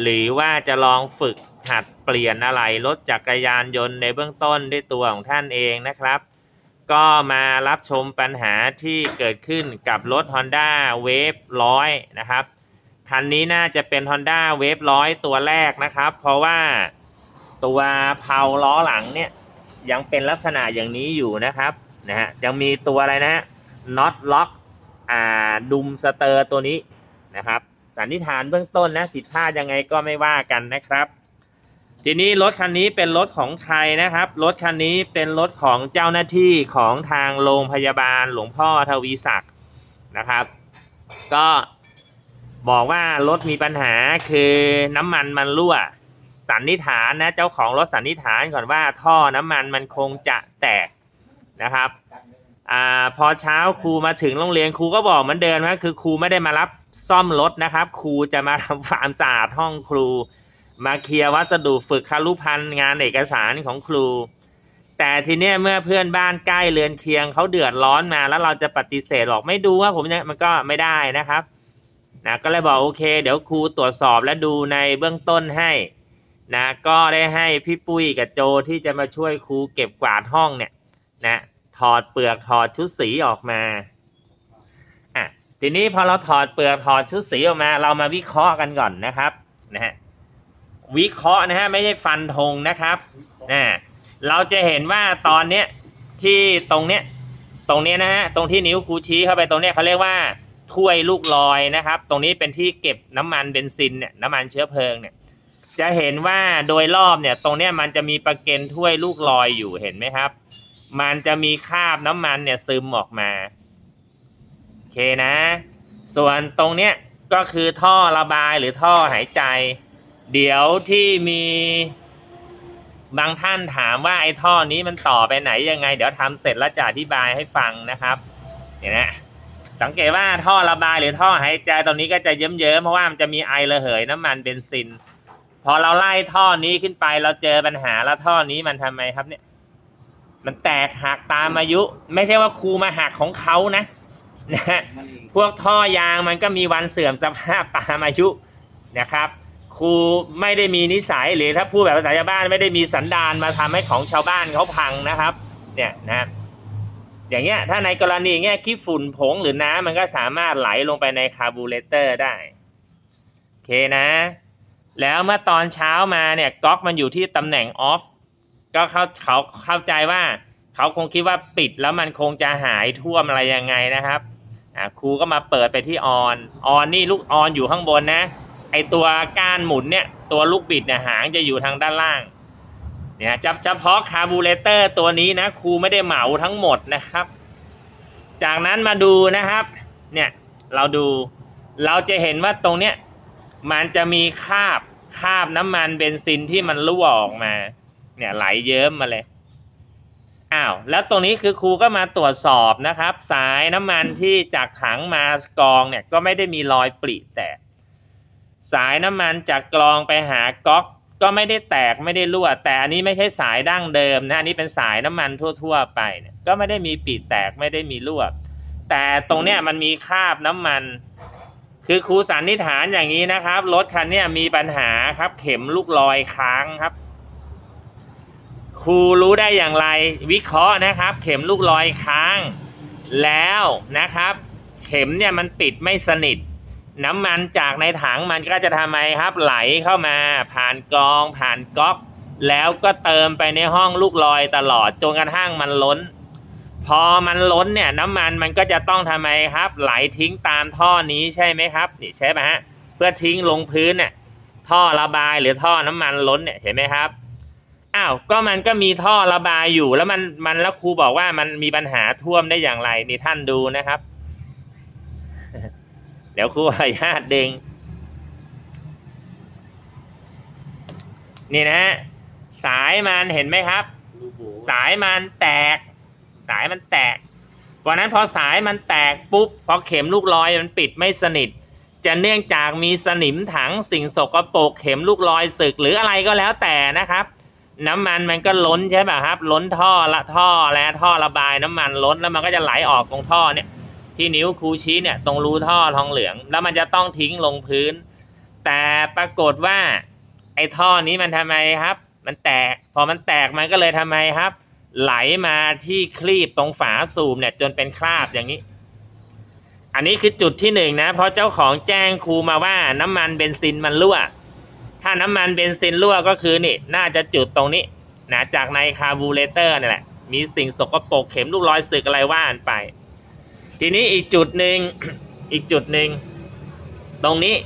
หรือว่าจะลองฝึกหัดเปลี่ยนอะไรรถจักรยานยนต์ในเบื้องต้นด้วยตัวของท่านเองนะครับ ก็มารับชมปัญหาที่เกิดขึ้นกับรถ Honda Wave 100 นะครับ คันนี้น่าจะเป็น Honda Wave 100 ตัวแรกนะครับ เพราะว่าตัวเพาล้อหลังเนี่ยยังเป็นลักษณะอย่างนี้อยู่นะครับนะฮะยังมีตัวอะไรนะฮะน็อตล็อกอ่าดุมสเตอร์ตัวนี้นะครับ สันนิษฐานเบื้องต้นนะผิดพลาดยังไงก็ไม่ว่ากันนะครับ ทีนี้รถคันนี้เป็นรถของใครนะครับ รถคันนี้เป็นรถของเจ้าหน้าที่ของทางโรงพยาบาลหลวงพ่อทวีศักดิ์นะครับ ก็บอกว่ารถมีปัญหาคือน้ำมันมันรั่ว สันนิษฐานนะเจ้าของรถสันนิษฐานก่อนว่าท่อน้ำมันมันคงจะแตกนะครับอ่าพอเช้าครูมาถึงโรงเรียนครูก็บอกเหมือนเดิมนะคือครูไม่ได้มารับ ซ่อมรถนะครับ ครูจะมาทำความสะอาดห้องครู มาเคลียร์วัสดุฝึกคารุพันธ์งานเอกสารของครู แต่ทีเนี้ยเมื่อเพื่อนบ้านใกล้เรือนเคียงเขาเดือดร้อนมาแล้วเราจะปฏิเสธบอกไม่ดูว่าผมเนี่ยมันก็ไม่ได้นะครับนะก็เลยบอกโอเค เดี๋ยวครูตรวจสอบและดูในเบื้องต้นให้นะก็ได้ให้พี่ปุ้ยกับโจที่จะมาช่วยครูเก็บกวาดห้องเนี่ยนะถอดเปลือกถอดชุดสีออกมา ทีนี้พอเราถอดเปลือกถอดชุดสีออกมา เรามาวิเคราะห์กันก่อนนะครับนะฮะวิเคราะห์นะฮะไม่ใช่ฟันธงนะครับนะเราจะเห็นว่าตอนเนี้ยที่ตรงเนี้ยตรงเนี้ยนะฮะตรงที่นิ้วครูชี้เข้าไปตรงเนี้ยเขาเรียกว่าถ้วยลูกลอยนะครับ ตรงนี้เป็นที่เก็บน้ำมันเบนซินเนี่ยน้ำมันเชื้อเพลิงเนี่ย จะเห็นว่าโดยรอบเนี่ย ตรงเนี้ยมันจะมีประเก็นถ้วยลูกลอยอยู่เห็นไหมครับ มันจะมีคราบน้ำมันเนี่ยซึมออกมา นะ ส่วนตรงเนี้ยก็คือท่อระบายหรือท่อหายใจ เดี๋ยวที่มีบางท่านถามว่าไอ้ท่อนี้มันต่อไปไหนยังไง เดี๋ยวทำเสร็จแล้วจะอธิบายให้ฟังนะครับเนี่ยนะสังเกตว่าท่อระบายหรือท่อหายใจตรงนี้ก็จะเยิ้มๆเพราะว่ามันจะมีไอระเหยน้ำมันเบนซิน พอเราไล่ท่อนี้ขึ้นไปเราเจอปัญหาแล้วท่อนี้มันทำไมครับเนี่ย มันแตกหักตามอายุ ไม่ใช่ว่าครูมาหักของเขานะ นะฮะพวกท่อยางมันก็มีวันเสื่อมสภาพตามอายุนะครับครูไม่ได้มีนิสัยหรือถ้าพูดแบบภาษาชาวบ้านไม่ได้มีสันดานมาทำให้ของชาวบ้านเขาพังนะครับ เนี่ยนะอย่างเงี้ยถ้าในกรณีเงี้ยขี้ฝุ่นผงหรือน้ำมันก็สามารถไหลลงไปในคาร์บูเรเตอร์ได้โอเคนะ แล้วเมื่อตอนเช้ามาเนี่ยก๊อกมันอยู่ที่ตำแหน่งออฟก็เขาเขาเข้าใจว่า เขาคงคิดว่าปิดแล้วมันคงจะหายท่วมอะไรยังไงนะครับ อะครูก็มาเปิดไปที่ออนออนนี่ลูกออนอยู่ข้างบนนะ ไอตัวก้านหมุนเนี่ยตัวลูกบิดเนี่ยหางจะอยู่ทางด้านล่างเนี่ยเฉเฉพาะคาร์บูเรเตอร์ตัวนี้นะครูไม่ได้เหมาทั้งหมดนะครับ จากนั้นมาดูนะครับเนี่ยเราดูเราจะเห็นว่าตรงเนี้ยมันจะมีคาบคาบน้ำมันเบนซินที่มันรั่วออกมา เนี่ยไหลเยิ้มมาเลย อ้าวแล้วตรงนี้คือครูก็มาตรวจสอบนะครับ สายน้ำมันที่จากถังมากรองเนี่ยก็ไม่ได้มีรอยปริแตก สายน้ำมันจากกรองไปหาก๊อกก็ไม่ได้แตกไม่ได้รั่ว แต่อันนี้ไม่ใช่สายดั้งเดิมนะอันนี้เป็นสายน้ำมันทั่ว ๆ ไปเนี่ยก็ไม่ได้มีปริแตกไม่ได้มีรั่ว แต่ตรงเนี้ยมันมีคราบน้ำมัน คือครูสันนิษฐานอย่างนี้นะครับรถคันเนี้ยมีปัญหาครับเข็มลูกลอยค้างครับ รูรู้ได้อย่างไรวิเคราะห์นะครับ เข็มลูกลอยค้าง แล้วนะครับ เข็มเนี่ยมันปิดไม่สนิท น้ำมันจากในถังมันก็จะทำไมครับ ไหลเข้ามาผ่านกรองผ่านก๊อก แล้วก็เติมไปในห้องลูกลอยตลอดจนกระทั่งมันล้น พอมันล้นเนี่ยน้ำมันมันก็จะต้องทำไมครับ ไหลทิ้งตามท่อนี้ใช่ไหมครับนี่ใช่ไหมฮะเพื่อทิ้งลงพื้นเนี่ยท่อระบายหรือท่อน้ำมันล้นเนี่ยเห็นไหมครับ อ้าวก็มันก็มีท่อระบายอยู่แล้วมันมันแล้วครูบอกว่ามันมีปัญหาท่วมได้อย่างไรนี่ท่านดูนะครับ เดี๋ยวครูอนุญาตดึงนี่นะฮะสายมันเห็นไหมครับ สายมันแตก สายมันแตกเพราะนั้นพอสายมันแตกปุ๊บพอเข็มลูกลอยมันปิดไม่สนิท จะเนื่องจากมีสนิมถังสิ่งสกปรกเข็มลูกลอยสึกหรืออะไรก็แล้วแต่นะครับ น้ำมันมันก็ล้นใช่ป่ะครับ ล้นท่อละท่อและท่อระบายน้ำมันล้นแล้วมันก็จะไหลออกตรงท่อเนี่ย ที่นิ้วครูชี้เนี่ยตรงรูท่อทองเหลือง แล้วมันจะต้องทิ้งลงพื้น แต่ปรากฏว่า ไอ้ท่อนี้มันทำไมครับ มันแตก พอมันแตกมันก็เลยทำไมครับ ไหลมาที่คลีบตรงฝาสูบเนี่ยจนเป็นคราบอย่างนี้ อันนี้คือจุดที่หนึ่งนะเพราะเจ้าของแจ้งครูมาว่าน้ำมันเบนซินมันรั่ว ถ้าน้ำมันเบนซินรั่วก็คือนี่น่าจะจุดตรงนี้นะจากในคาร์บูเรเตอร์นี่แหละ มีสิ่งสกปรกเข็มลูกรอยสึกอะไรว่านไป ทีนี้อีกจุดหนึ่งอีกจุดหนึ่งตรงนี้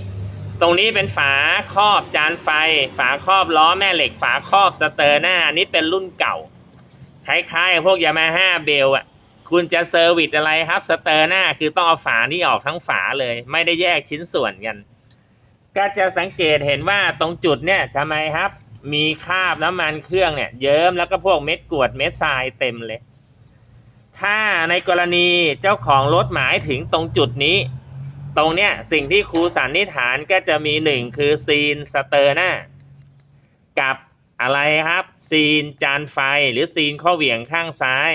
ตรงนี้เป็นฝาครอบจานไฟ ฝาครอบล้อแม่เหล็ก ฝาครอบสเตอร์หน้าอันนี้เป็นรุ่นเก่าคล้ายๆพวกยามาฮ่าเบลอะ คุณจะเซอร์วิสอะไรครับสเตอร์หน้าคือต้องเอาฝานี้ออกทั้งฝาเลย ไม่ได้แยกชิ้นส่วนกัน ก็จะสังเกตเห็นว่าตรงจุดเนี่ยทำไมครับ มีคราบน้ำมันเครื่องเนี่ยเยิ้มแล้วก็พวกเม็ดกรวดเม็ดทรายเต็มเลย ถ้าในกรณีเจ้าของรถหมายถึงตรงจุดนี้ ตรงเนี้ยสิ่งที่ครูสันนิษฐานก็จะมีหนึ่งคือซีนสเตอร์หน้า กับอะไรครับ ซีนจานไฟหรือซีนข้อเหวี่ยงข้างซ้าย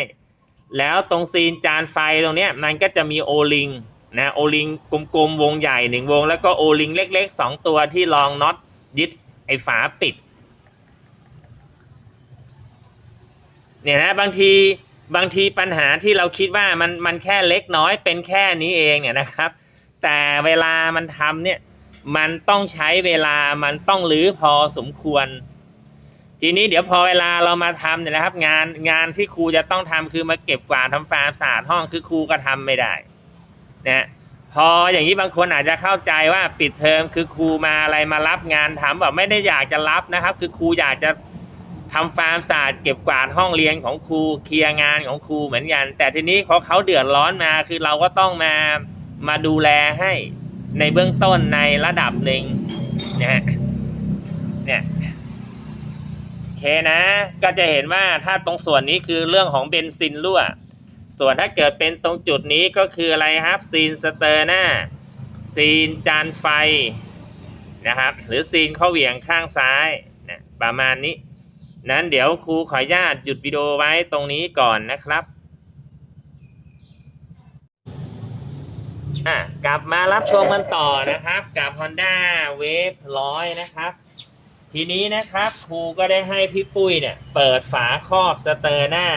แล้วตรงซีนจานไฟตรงเนี้ยมันก็จะมีโอลิง นะโอลิงกลมๆวงใหญ่หนึ่งวง แล้วก็โอลิงเล็กๆสองตัวที่รองน็อตยึดไอ้ฝาปิด เนี่ยนะบางทีบางทีปัญหาที่เราคิดว่ามันมันแค่เล็กน้อยเป็นแค่นี้เองเนี่ยนะครับ แต่เวลามันทำเนี่ยมันต้องใช้เวลามันต้องรื้อพอสมควร ทีนี้เดี๋ยวพอเวลาเรามาทำเนี่ยนะครับ งานงานที่ครูจะต้องทำคือมาเก็บกวาดทำความสะอาดห้องคือครูก็ทำไม่ได้ นะพออย่างนี้บางคนอาจจะเข้าใจว่าปิดเทอมคือครูมาอะไรมารับงานทำแบบไม่ได้อยากจะรับนะครับ คือครูอยากจะทำความสะอาดเก็บกวาดห้องเรียนของครูเคลียร์งานของครูเหมือนกัน แต่ทีนี้พอเขาเดือดร้อนมาคือเราก็ต้องมามาดูแลให้ในเบื้องต้นในระดับหนึ่งนะเนี่ยโอเคนะ ก็จะเห็นว่าถ้าตรงส่วนนี้คือเรื่องของเบนซินรั่ว ส่วนถ้าเกิดเป็นตรงจุดนี้ก็คืออะไรครับซีนสเตอร์หน้าซีนจานไฟนะครับ หรือซีนข้อเหวี่ยงข้างซ้ายนะประมาณนี้ นั้นเดี๋ยวครูขออนุญาตหยุดวิดีโอไว้ตรงนี้ก่อนนะครับอะกลับมารับชมกันต่อนะครับ กับ Honda Wave 100นะครับ ทีนี้นะครับครูก็ได้ให้พี่ปุ้ยเนี่ย เปิดฝาครอบสเตอร์หน้า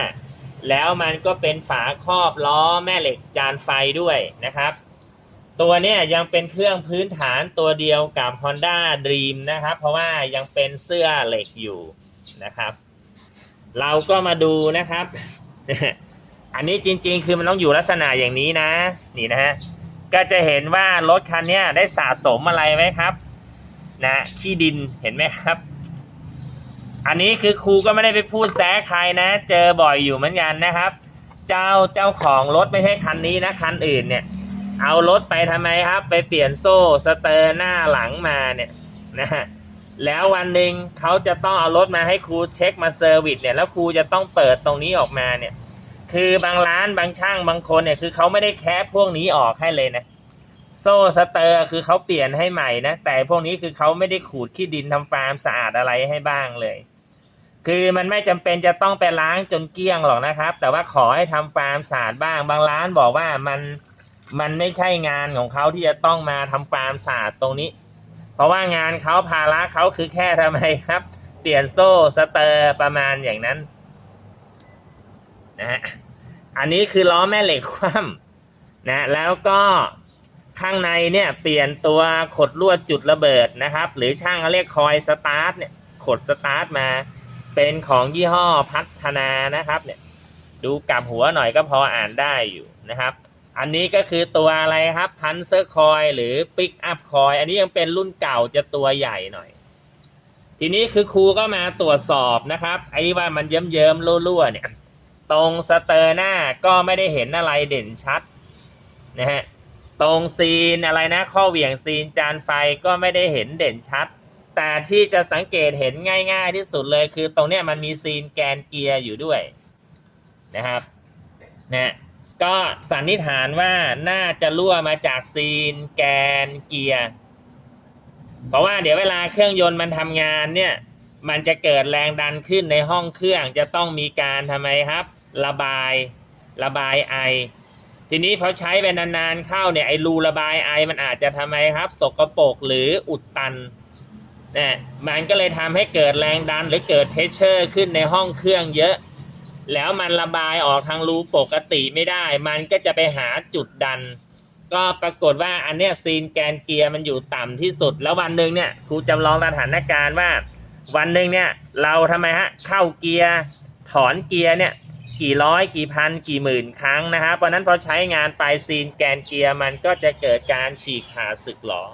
แล้วมันก็เป็นฝาครอบล้อแม่เหล็กจานไฟด้วยนะครับ ตัวเนี้ยยังเป็นเครื่องพื้นฐานตัวเดียวกับ Honda Dream นะครับ เพราะว่ายังเป็นเสื้อเหล็กอยู่นะครับ เราก็มาดูนะครับ อันนี้จริง ๆ คือมันต้องอยู่ลักษณะอย่างนี้นะ นี่นะฮะก็จะเห็นว่ารถคันเนี้ยได้สะสมอะไรไหมครับ นะขี้ดินเห็นไหมครับ อันนี้คือครูก็ไม่ได้ไปพูดแซะใครนะ เจอบ่อยอยู่เหมือนกันนะครับ เจ้าเจ้าของรถไม่ใช่คันนี้นะคันอื่นเนี่ย เอารถไปทำไมครับ ไปเปลี่ยนโซ่สเตอร์หน้าหลังมาเนี่ยนะฮะแล้ววันหนึ่งเขาจะต้องเอารถมาให้ครูเช็คมาเซอร์วิสเนี่ยแล้วครูจะต้องเปิดตรงนี้ออกมาเนี่ย คือบางร้านบางช่างบางคนเนี่ยคือเขาไม่ได้แคะพวกนี้ออกให้เลยนะ โซ่สเตอร์คือเขาเปลี่ยนให้ใหม่นะ แต่พวกนี้คือเขาไม่ได้ขูดขี้ดินทำฟาร์มสะอาดอะไรให้บ้างเลย คือมันไม่จำเป็นจะต้องไปล้างจนเกลี้ยงหรอกนะครับ แต่ว่าขอให้ทำฟาร์มสะอาดบ้าง บางร้านบอกว่ามันมันไม่ใช่งานของเขาที่จะต้องมาทำฟาร์มสะอาดตรงนี้ เพราะว่างานเขาภาระเขาคือแค่ทำไมครับ เปลี่ยนโซ่สเตอร์ประมาณอย่างนั้นนะฮะอันนี้คือล้อแม่เหล็กคว่ำนะแล้วก็ ข้างในเนี่ยเปลี่ยนตัวขดลวดจุดระเบิดนะครับ หรือช่างเขาเรียกคอยสตาร์ทเนี่ยขดสตาร์ทมา เป็นของยี่ห้อพัฒนานะครับเนี่ยดูกลับหัวหน่อยก็พออ่านได้อยู่นะครับ อันนี้ก็คือตัวอะไรครับพันเซอร์คอยหรือปิกอัพคอยอันนี้ยังเป็นรุ่นเก่าจะตัวใหญ่หน่อย ทีนี้คือครูก็มาตรวจสอบนะครับ ไอ้ว่ามันเยิ้มเยิ้มๆรั่วๆเนี่ย ตรงสเตอร์หน้าก็ไม่ได้เห็นอะไรเด่นชัดนะฮะ ตรงซีนอะไรนะข้อเหวี่ยงซีนจานไฟก็ไม่ได้เห็นเด่นชัด แต่ที่จะสังเกตเห็นง่าย ๆ ที่สุดเลยคือตรงเนี้ยมันมีซีนแกนเกียร์อยู่ด้วยนะครับนะก็สันนิษฐานว่าน่าจะรั่วมาจากซีนแกนเกียร์เพราะว่าเดี๋ยวเวลาเครื่องยนต์มันทำงานเนี่ยมันจะเกิดแรงดันขึ้นในห้องเครื่องจะต้องมีการทำไมครับ ระบายระบายไอ ทีนี้พอใช้ไปนานๆเข้าเนี่ยไอรูระบายไอมันอาจจะทำไมครับ สกปรกหรืออุดตันเนี่ยมันก็เลยทำให้เกิดแรงดันหรือเกิดเพชเชอร์ขึ้นในห้องเครื่องเยอะ แล้วมันระบายออกทางรูปกติไม่ได้ มันก็จะไปหาจุดดัน ก็ปรากฏว่าอันเนี้ยซีนแกนเกียร์มันอยู่ต่ำที่สุด แล้ววันหนึ่งเนี่ยครูจำลองสถานการณ์ว่า วันหนึ่งเนี่ยเราทำไมฮะเข้าเกียร์ถอนเกียร์เนี่ย กี่ร้อยกี่พันกี่หมื่นครั้งนะครับเพราะนั้นพอใช้งานไปซีนแกนเกียร์มันก็จะเกิดการฉีกขาดสึกหรอ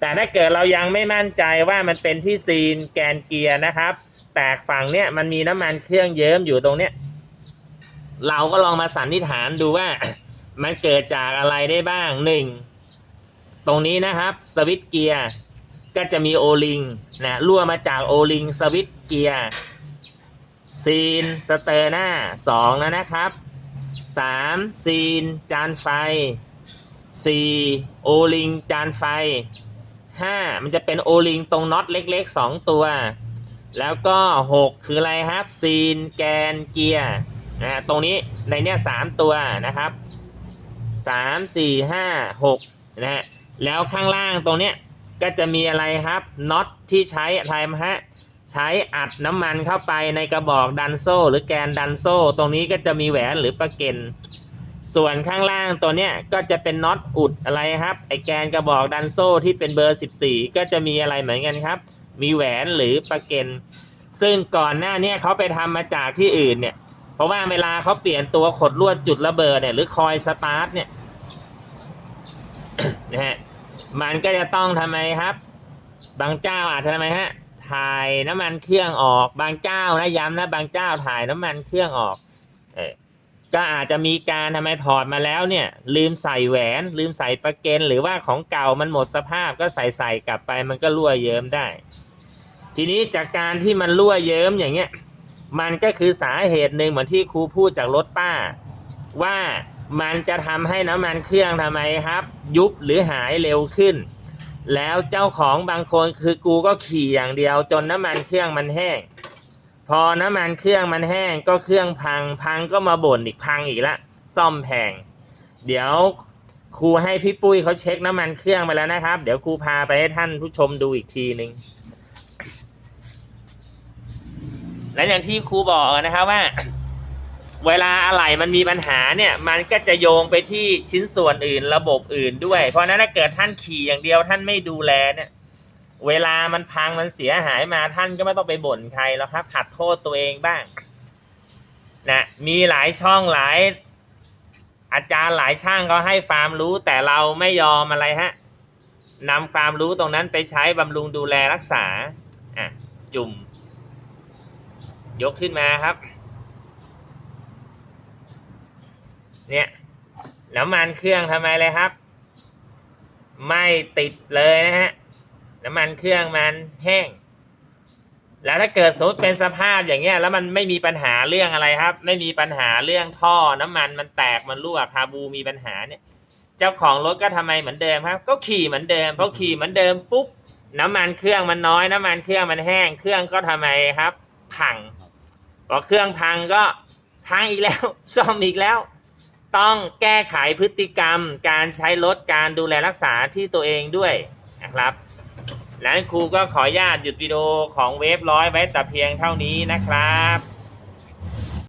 แต่ถ้าเกิดเรายังไม่มั่นใจว่ามันเป็นที่ซีนแกนเกียร์นะครับ แต่ฝั่งเนี่ยมันมีน้ำมันเครื่องเยิ้มอยู่ตรงเนี้ยเราก็ลองมาสันนิษฐานดูว่ามันเกิดจากอะไรได้บ้างหนึ่งตรงนี้นะครับสวิตเกียร์ก็จะมีโอลิงนะรั่วมาจากโอลิงสวิตเกียร์ ซีนสเตอร์หน้าสองแล้วนะครับสามซีนจานไฟสี่โอลิงจานไฟห้ามันจะเป็นโอลิงตรงน็อตเล็กๆสองตัว แล้วก็หกคืออะไรครับ ซีนแกนเกียร์นะตรงนี้ในเนี้ยสามตัวนะครับสามสี่ห้าหกนะฮะแล้วข้างล่างตรงเนี้ยก็จะมีอะไรครับน็อตที่ใช้อะไรมาฮะ ใช้อัดน้ำมันเข้าไปในกระบอกดันโซ่ หรือแกนดันโซ่ ตรงนี้ก็จะมีแหวนหรือประเก็นส่วนข้างล่างตัวเนี้ยก็จะเป็นน็อตอุดอะไรครับ ไอแกนกระบอกดันโซ่ที่เป็นเบอร์ 14 ก็จะมีอะไรเหมือนกันครับ มีแหวนหรือประเก็นซึ่งก่อนหน้าเนี้ยเขาไปทำมาจากที่อื่นเนี่ย เพราะว่าเวลาเขาเปลี่ยนตัวขดลวดจุดระเบิดเนี่ยหรือคอยสตาร์ทเนี่ยนะฮะมันก็จะต้องทำไมครับ บางเจ้าอาจจะทำไมฮะ ถ่ายน้ำมันเครื่องออกบางเจ้านะย้ำนะบางเจ้าถ่ายน้ำมันเครื่องออก เออก็อาจจะมีการทำไมถอดมาแล้วเนี่ย ลืมใส่แหวน ลืมใส่ประเก็นหรือว่าของเก่ามันหมดสภาพก็ใส่ใส่กลับไปมันก็รั่วเยิ้มได้ ทีนี้จากการที่มันรั่วเยิ้มอย่างเงี้ย มันก็คือสาเหตุหนึ่งเหมือนที่ครูพูดจากรถป้า ว่ามันจะทำให้น้ำมันเครื่องทำไมครับ ยุบหรือหายเร็วขึ้น แล้วเจ้าของบางคนคือกูก็ขี่อย่างเดียว จนน้ำมันเครื่องมันแห้ง พอน้ำมันเครื่องมันแห้งก็เครื่องพัง พังก็มาบ่นอีกพังอีกละซ่อมแพง เดี๋ยวครูให้พี่ปุ้ยเขาเช็คน้ำมันเครื่องไปแล้วนะครับ เดี๋ยวครูพาไปให้ท่านผู้ชมดูอีกทีหนึ่งและอย่างที่ครูบอกนะครับว่า เวลาอะไหล่มันมีปัญหาเนี่ย มันก็จะโยงไปที่ชิ้นส่วนอื่นระบบอื่นด้วย เพราะนั้นถ้าเกิดท่านขี่อย่างเดียวท่านไม่ดูแลเนี่ย เวลามันพังมันเสียหายมาท่านก็ไม่ต้องไปบ่นใครแล้วครับหัดโทษตัวเองบ้างนะมีหลายช่องหลาย อาจารย์หลายช่างก็ให้ความรู้แต่เราไม่ยอมอะไรฮะนำความรู้ตรงนั้นไปใช้บำรุงดูแลรักษาอะจุ่ม ยกขึ้นมาครับ เนี่ย น้ำมันเครื่องทำไมเลยครับ ไม่ติดเลยนะฮะน้ำมันเครื่องมันแห้ง แล้วถ้าเกิดสมมติเป็นสภาพอย่างเงี้ย แล้วมันไม่มีปัญหาเรื่องอะไรครับ ไม่มีปัญหาเรื่องท่อ น้ำมันมันแตกมันรั่วคาบูมีปัญหาเนี่ย เจ้าของรถก็ทำไมเหมือนเดิมครับ ก็ขี่เหมือนเดิมพอขี่เหมือนเดิมปุ๊บน้ำมันเครื่องมันน้อยน้ำมันเครื่องมันแห้ง เครื่องก็ทำไมครับ พังพอเครื่องพังก็พังอีกแล้ว ซ่อมอีกแล้ว ต้องแก้ไขพฤติกรรม การใช้รถการดูแลรักษาที่ตัวเองด้วยนะครับและครูก็ขออนุญาตหยุดวิดีโอของเวฟร้อยไว้แต่เพียงเท่านี้นะครับ